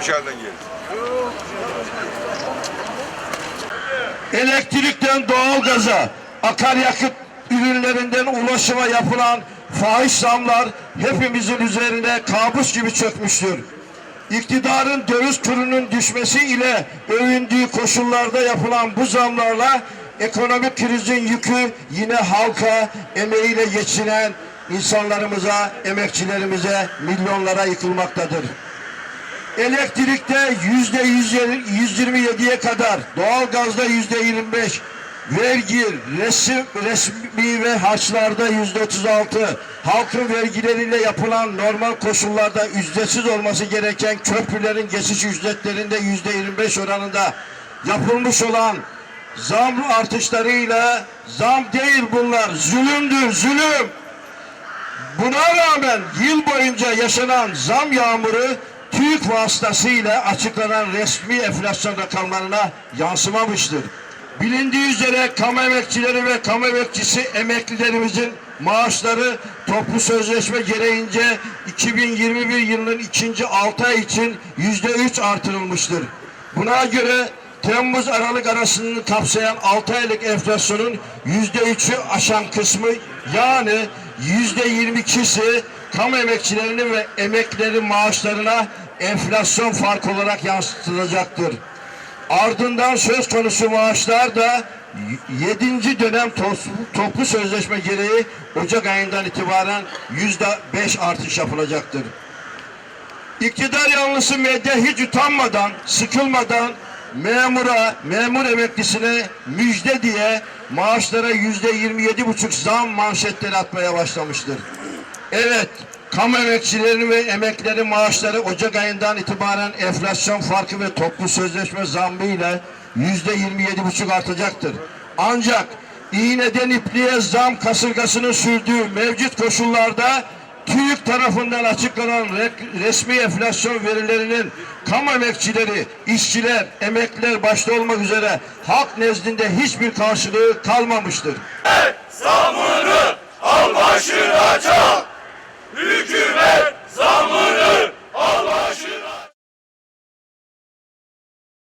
dışarıdan gelir. Elektrikten doğalgaza, akaryakıt ürünlerinden ulaşıma yapılan fahiş zamlar hepimizin üzerine kabus gibi çökmüştür. İktidarın döviz kurunun düşmesi ile övündüğü koşullarda yapılan bu zamlarla ekonomik krizin yükü yine halka, emeğiyle geçinen insanlarımıza, emekçilerimize, milyonlara yıkılmaktadır. Elektrikte yüzde 127'ye kadar, doğalgazda yüzde 25, vergi, resim, resmi ve harçlarda yüzde 36, halkın vergileriyle yapılan normal koşullarda ücretsiz olması gereken köprülerin geçiş ücretlerinde yüzde 25 oranında yapılmış olan zam artışlarıyla zam değil bunlar, zulümdür, zulüm. Buna rağmen yıl boyunca yaşanan zam yağmuru TÜİK vasıtasıyla açıklanan resmi enflasyon rakamlarına yansımamıştır. Bilindiği üzere kamu emekçileri ve kamu emekçisi emeklilerimizin maaşları toplu sözleşme gereğince 2021 yılının ikinci 6 ay için yüzde üç artırılmıştır. Buna göre Temmuz Aralık arasını kapsayan 6 aylık enflasyonun yüzde üçü aşan kısmı yani yüzde 22'si kamu emekçilerinin ve emeklilerin maaşlarına enflasyon fark olarak yansıtılacaktır. Ardından söz konusu maaşlar da 7. dönem toplu sözleşme gereği Ocak ayından itibaren yüzde beş artış yapılacaktır. İktidar yanlısı medya hiç utanmadan, sıkılmadan memura, memur emeklisine müjde diye maaşlara yüzde yirmi yedi buçuk zam manşetleri atmaya başlamıştır. Evet, kamu emekçilerinin ve emeklilerin maaşları Ocak ayından itibaren enflasyon farkı ve toplu sözleşme zammı ile yüzde yirmi yedi buçuk artacaktır. Ancak iğneden ipliğe zam kasırgasının sürdüğü mevcut koşullarda TÜİK tarafından açıklanan re- resmi enflasyon verilerinin kamu emekçileri, işçiler, emekliler başta olmak üzere halk nezdinde hiçbir karşılığı kalmamıştır. Zamını al başına çal.